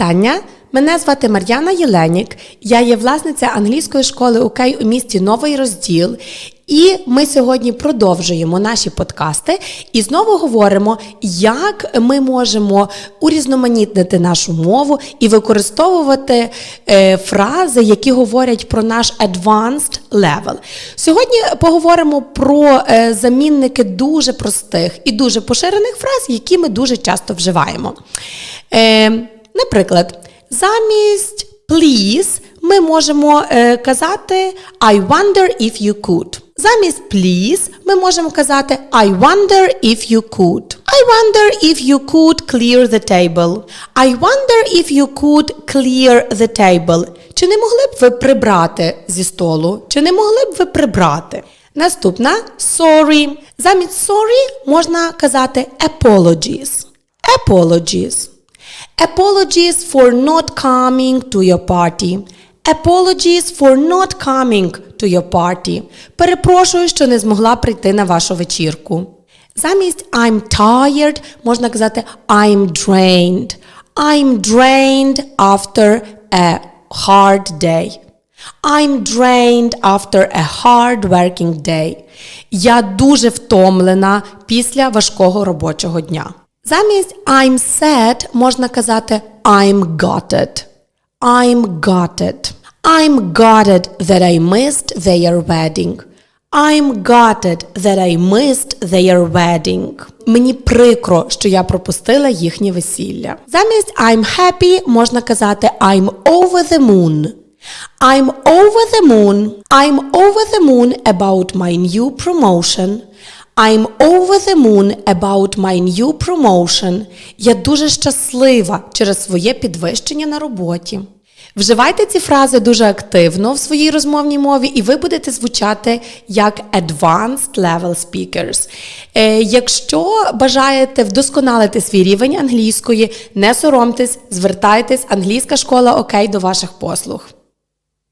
Вітання! Мене звати Мар'яна Єленік. Я є власниця англійської школи УК у місті Новий Розділ. І ми сьогодні продовжуємо наші подкасти і знову говоримо, як ми можемо урізноманітнити нашу мову і використовувати е, фрази, які говорять про наш advanced level. Сьогодні поговоримо про е, замінники дуже простих і дуже поширених фраз, які ми дуже часто вживаємо. Е, наприклад, замість please ми можемо е, казати I wonder if you could. Замість please ми можемо казати I wonder if you could. I wonder if you could clear the table. I wonder if you could clear the table. Чи не могли б ви прибрати зі столу? Чи не могли б ви прибрати? Наступна sorry. Замість sorry можна казати apologies. Apologies. Apologies for not coming to your party. Apologies for not coming to your party. Перепрошую, що не змогла прийти на вашу вечірку. Замість I'm tired можна казати I'm drained. I'm drained after a hard day. I'm drained after a hard working day. Я дуже втомлена після важкого робочого дня. Замість I'm sad можна казати I'm gutted. I'm gutted. I'm gutted that I missed their wedding. I'm gutted that I missed their wedding. Мені прикро, що я пропустила їхнє весілля. Замість I'm happy можна казати I'm over the moon. I'm over the moon. I'm over the moon about my new promotion. I'm over the moon about my new promotion. Я дуже щаслива через своє підвищення на роботі. Вживайте ці фрази дуже активно в своїй розмовній мові, і ви будете звучати як advanced level speakers. Е, якщо бажаєте вдосконалити свій рівень англійської, не соромтесь, звертайтесь, англійська школа окей до ваших послуг.